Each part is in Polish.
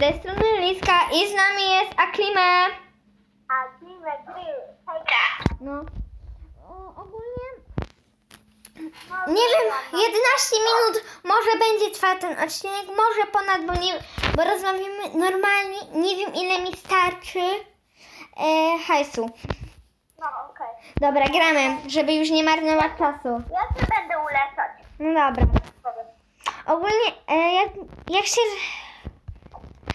tej strony Liska i z nami jest Aklimę. A dziwne gry. Hejka. No. O, ogólnie nie wiem, 11 minut może będzie trwał ten odcinek, może ponad, bo, nie, bo rozmawiamy normalnie. Nie wiem ile mi starczy e, hajsu. No okej. Dobra, gramy, żeby już nie marnować czasu. Ja się będę ulepszać. No dobra. Ogólnie, e, jak, jak się.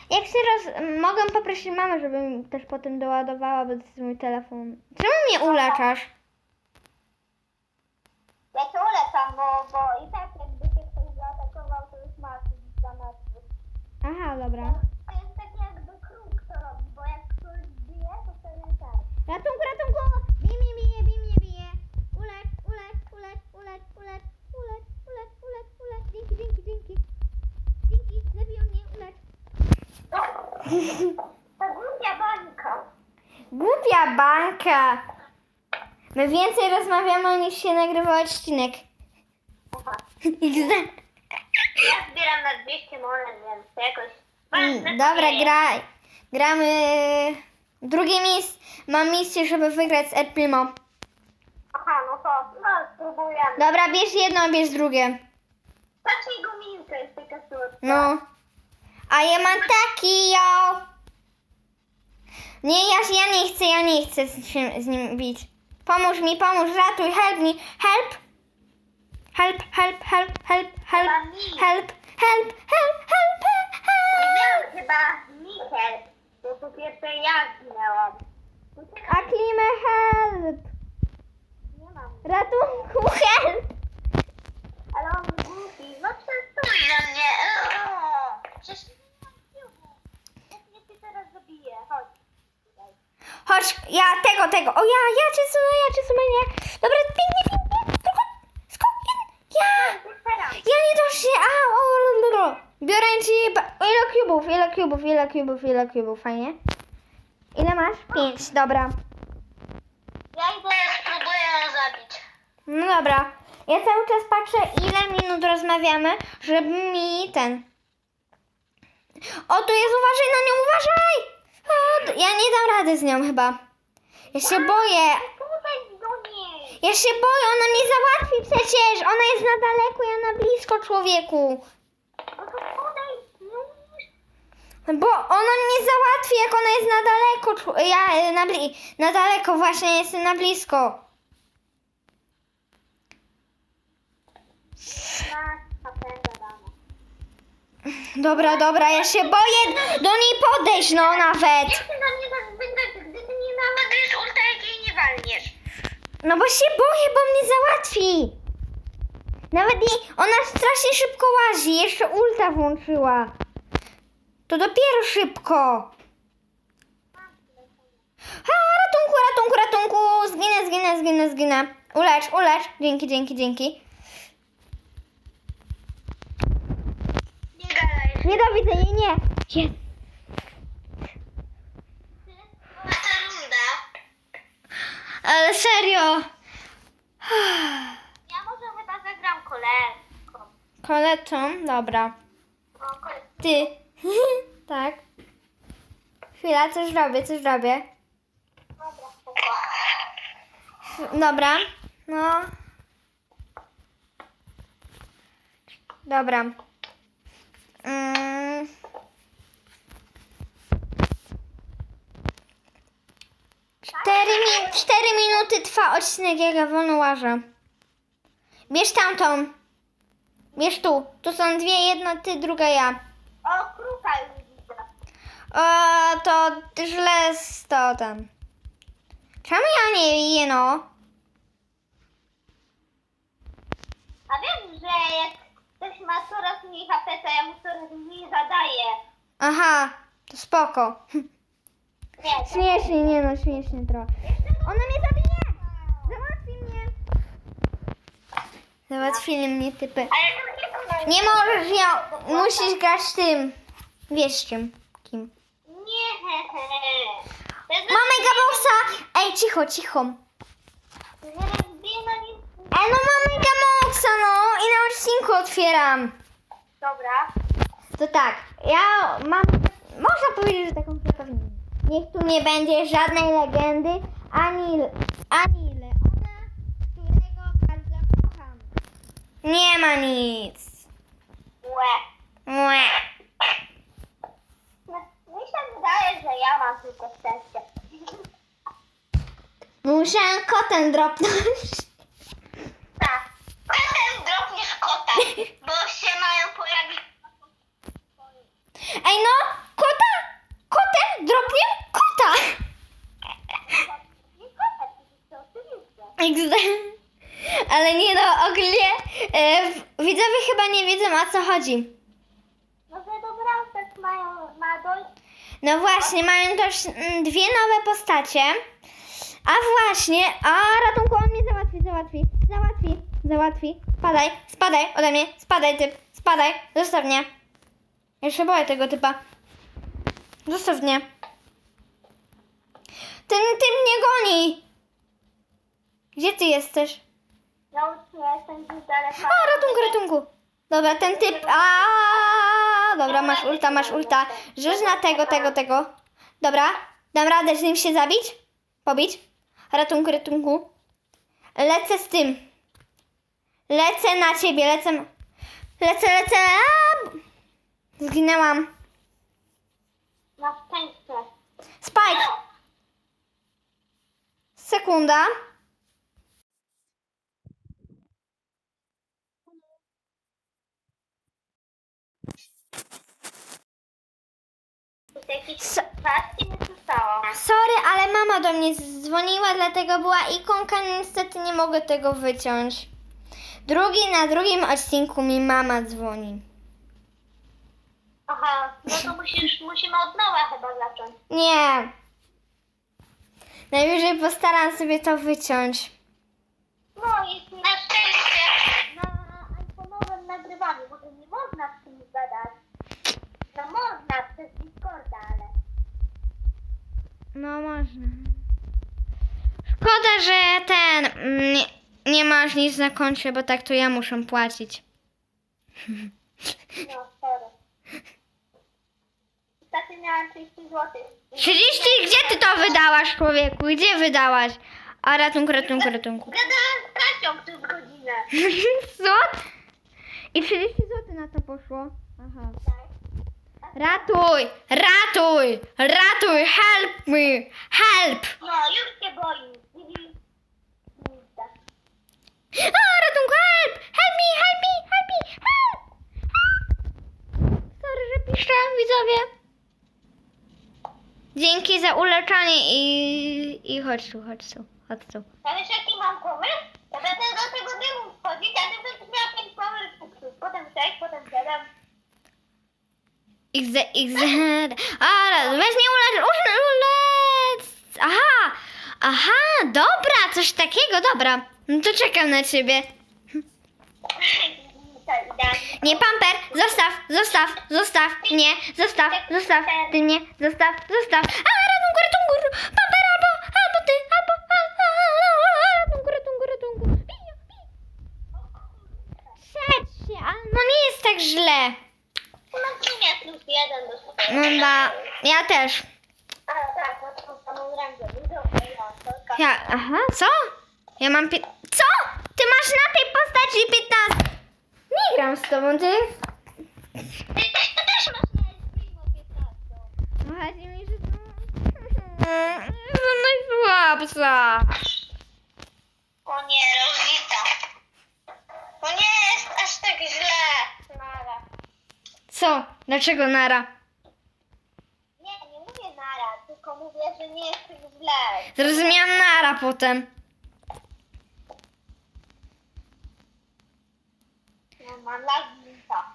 Jak się roz... Mogę poprosić mamę, żeby mi też potem doładowała, bo to jest mój telefon. Czemu mnie uleczasz? Ja się ulepszam, bo, bo i tak jakby się ktoś zaatakował, to już masz za nas. Aha, dobra. To głupia bańka. Głupia banka! My więcej rozmawiamy niż się nagrywa odcinek. XD. Ja zbieram na 200 monet, więc jakoś... Mm, Dobra, graj. Gramy. Drugie miejsce. Mam misję, żeby wygrać z El Primo. Aha, no to no, spróbujemy. Dobra, bierz jedno, bierz drugie. Patrz jego minka jest taka słodka. No. A ja mam taki, yo. Nie, ja, ja nie chcę, ja nie chcę z, się- z nim bić. Pomóż mi, pomóż, ratuj, help me, help. Help, help, help, help, help, help, help, help, help, help. miałem chyba Michel, bo po pierwsze ja zginęłam. A klimę help. nie mam. Ratunku, help. Ale on głupi, no przesuń na mnie. Eee, Przecież nie mam siły. Jak mnie ty teraz zabiję, chodź. Tutaj. Ja tego, tego. O ja, ja cię sunę, ja cię sunę, nie. Dobra, pięknie, pięknie. Tylko, skok, ja. Ja nie dość się, a, o, lululu. Biorę ci, ile kubów, ile kubów, ile kubów, ile kubów, fajnie. Ile masz? Pięć, dobra. Ja idę, spróbuję zabić. No dobra. Ja cały czas patrzę, ile minut rozmawiamy, żeby mi ten... O, tu jest, uważaj na nią, uważaj! O, d- ja nie dam rady z nią chyba. Ja się boję. Ja się boję, ona mnie załatwi przecież. Ona jest na daleko, ja na blisko człowieku. No. Bo ona mnie załatwi, jak ona jest na daleko. Ja y, na, bli- na daleko właśnie jestem na blisko. Dobra, dobra, ja się boję do niej podejść, no nawet. Jak ty na mnie tak wygrać, gdy ty nie naładujesz ulta, jak jej nie walniesz? No bo się boję, bo mnie załatwi. Nawet jej, ona strasznie szybko łazi, jeszcze ulta włączyła. To dopiero szybko. Ha, ratunku, ratunku, ratunku. Zginę, zginę, zginę, zginę. Ulecz, ulecz. Dzięki, dzięki, dzięki. Nie gadaj. Nie do widzenia, nie. Jest. Ta runda. Ale serio. Ja może chyba zagram koleżką. Koletą, dobra. No. Ty. tak. Chwila, coś robię, coś robię. Dobra, spoko. Dobra. No. Dobra. Mm. Cztery, mi- cztery minuty trwa odcinek, jak ja wolno łażę. Bierz tamtą. Bierz tu. Tu są dwie, jedna ty, druga ja. O, kruka już widzę. O, to źle z to tam. Czemu ja nie je, no? A wiem, że jak ma coraz mniej HP, to ja mu coraz mniej zadaję. Aha, to spoko. Nie. Śmiesznie, nie no, śmiesznie trochę. Ona mnie zabije! Załatwi mnie! Załatwili mnie typy. Ale to nie są Nie możesz, ja, musisz grać tym. Wiesz czym, kim. Nie, he, he. To jest Mamy Gaboxa! Ej, cicho, cicho. Zaraz wbiję na nim. Ej, no mamy Gaboxa, no! I na odcinku otwieram. Dobra. To tak, ja mam, powiedzieć, że taką pewnie. Niech tu nie będzie żadnej legendy, ani, ani Leona, którego bardzo kocham. Nie ma nic. Łe. Mue. No, mi się wydaje, że ja mam tylko szczęście. Muszę kotem dropnąć. Tak. Potem dropniesz kota, bo się mają pojawić. Ej no, kota! Kotem dropnie kota! Nie kota, to oczywiście. XD. Ale nie no, ogólnie e, w- widzowie chyba nie wiedzą o co chodzi. No, że dobra, też mają, ma dojść. No właśnie, mają też mm, dwie nowe postacie. A właśnie, a ratunku on mnie załatwi, załatwi, załatwi, załatwi. Spadaj, spadaj ode mnie, spadaj typ, spadaj, zostaw mnie. Ja się boję tego typa. Zostaw mnie. Ten typ mnie goni. Gdzie ty jesteś? Naucz mnie, jestem gdzieś daleko. A, ratunku, ratunku. Dobra, ten typ. A, dobra, masz ulta, masz ulta. Rzuć na tego, tego, tego. Dobra, dam radę z nim się zabić? Pobić? Ratunku, ratunku. Lecę z tym. Lecę na ciebie, lecę. Lecę, lecę. A! Zginęłam. Na szczęście. Spike. Sekunda. Nie słyszałam. Sorry, ale mama do mnie dzwoniła, dlatego była ikonka, niestety nie mogę tego wyciąć. Drugi na drugim odcinku mi mama dzwoni. Aha, no to musisz, musimy od nowa chyba zacząć. Nie. Najwyżej postaram sobie to wyciąć. No i na szczęście na iPhone'owym nagrywaniu, bo to nie można z tym gadać. No można przez Discorda. No można. Szkoda, że ten mm, nie, nie masz nic na koncie, bo tak to ja muszę płacić. No, sorry. Ostatnio miałam 30 zł. 30? Gdzie ty to wydałaś, człowieku? Gdzie wydałaś? A ratunku, ratunku, ratunku. Gadałam z Kasią przez godzinę. Co? I 30 zł na to poszło. Aha. Tak. Ratuj! Ratuj! Ratuj! Help me! Help! No, już się boi. A, ratunku, help! Help me, help me, help me, help! help! Sorry, że piszę, widzowie. Dzięki za uleczanie i... i chodź tu, chodź tu, chodź tu. Ale mam pomysł? To będę do tego dymu wchodzić, a ty będziesz miała 5 power punktów. Potem 6, potem 7. XZ, XZ. A, weź mnie ulecz, ulec. Aha, aha, dobra, coś takiego, dobra. No to czekam na ciebie. Nie, pamper, zostaw, zostaw, zostaw, nie, zostaw, zostaw, ty mnie, zostaw, zostaw. A, ratunku, ratunku, pamper albo, albo ty, albo, a, a, a, a, ratunku, ratunku, ratunku. Się, ale no nie jest tak źle. No w sumie plus 1 do swojego. No da, ja też. A tak, no to samą rękę. Dobra, ja, aha, co? Ja mam pi- Co? Ty masz na tej postaci 15. Nie gram z tobą, ty. Ty, ty też masz na streamu 15. No chodzi mi, że to... Jestem najsłabsza. O nie, rozbita. To nie jest aż tak źle. Co? Dlaczego nara? Nie, nie mówię nara, tylko mówię, że nie jest tak źle. Zrozumiałam nara potem. No, mam lagnika.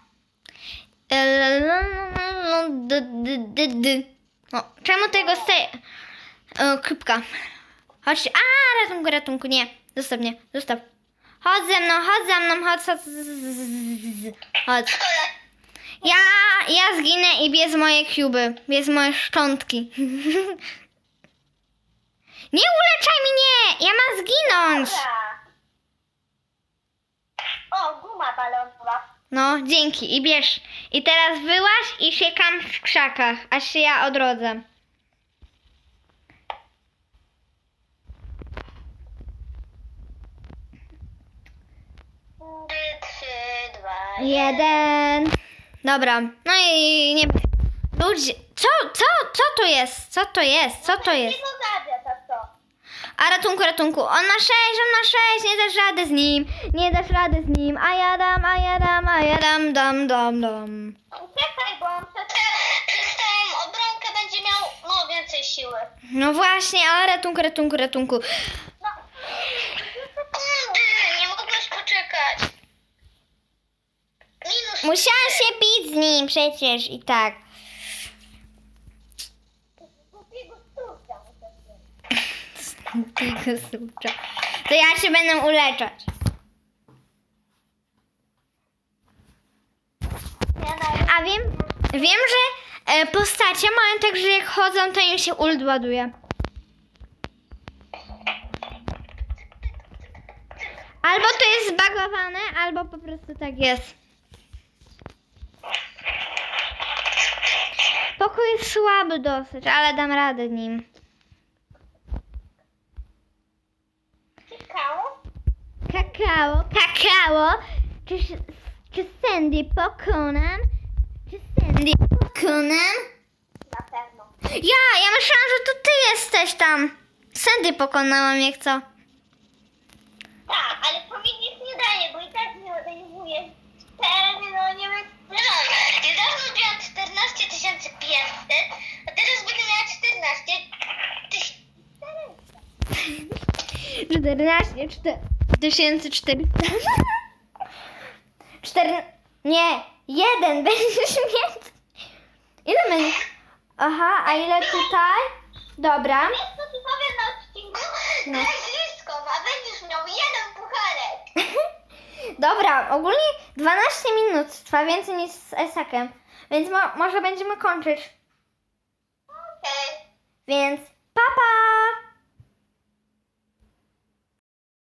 O, czemu tego staje? O, kubka. Chodź. A, ratunku, ratunku, nie. Zostaw mnie, zostaw. Chodź ze mną, chodź za mną, chodź, chodź. Chodź. Ja, ja zginę i bez moje kuby, bez moje szczątki. Nie uleczaj mnie! Ja mam zginąć! Dobra. O, guma balonowa. No, dzięki. I bierz. I teraz wyłaź i siekam w krzakach, aż się ja odrodzę. Trzy, dwa, Jeden. Dobra. No i nie... Ludzie, co, co, co to jest? Co to jest? Co to jest? A ratunku, ratunku. On ma sześć, on ma sześć, nie dasz rady z nim. Nie dasz rady z nim. A ja dam, a ja dam, a ja dam, dam, dam, dam. Uciekaj, bo on przez, tą obronkę będzie miał no, więcej siły. No właśnie, ale ratunku, ratunku, ratunku. No. Musiałam się bić z nim przecież i tak. Tego słucza. To ja się będę uleczać. A wiem, wiem, że e, postacie mają tak, że jak chodzą, to im się ult ładuje. Albo to jest zbagowane, albo po prostu tak jest. Pokój jest słaby dosyć, ale dam radę nim. Ciekało? Kakao, kakao. Czy, czy Sandy pokonam? Czy Sandy pokonam? Na pewno. Ja, ja myślałam, że to ty jesteś tam. Sandy pokonałam, jak co? Tak, ale nic nie daje, bo i tak nie odejmuje. Ten, no nie. No, niedawno miałam 14 500, a teraz będę miała 14 14, 1400. 4, nie, jeden będziesz mieć. Ile będzie? Aha, a ile tutaj? Dobra. Wiesz co ci powiem na odcinku? No. Blisko, a będziesz miał jeden pucharek. Dobra, ogólnie 12 minut trwa więcej niż z Esakiem. Więc mo może będziemy kończyć. Okej. Okay. Więc papa! Pa!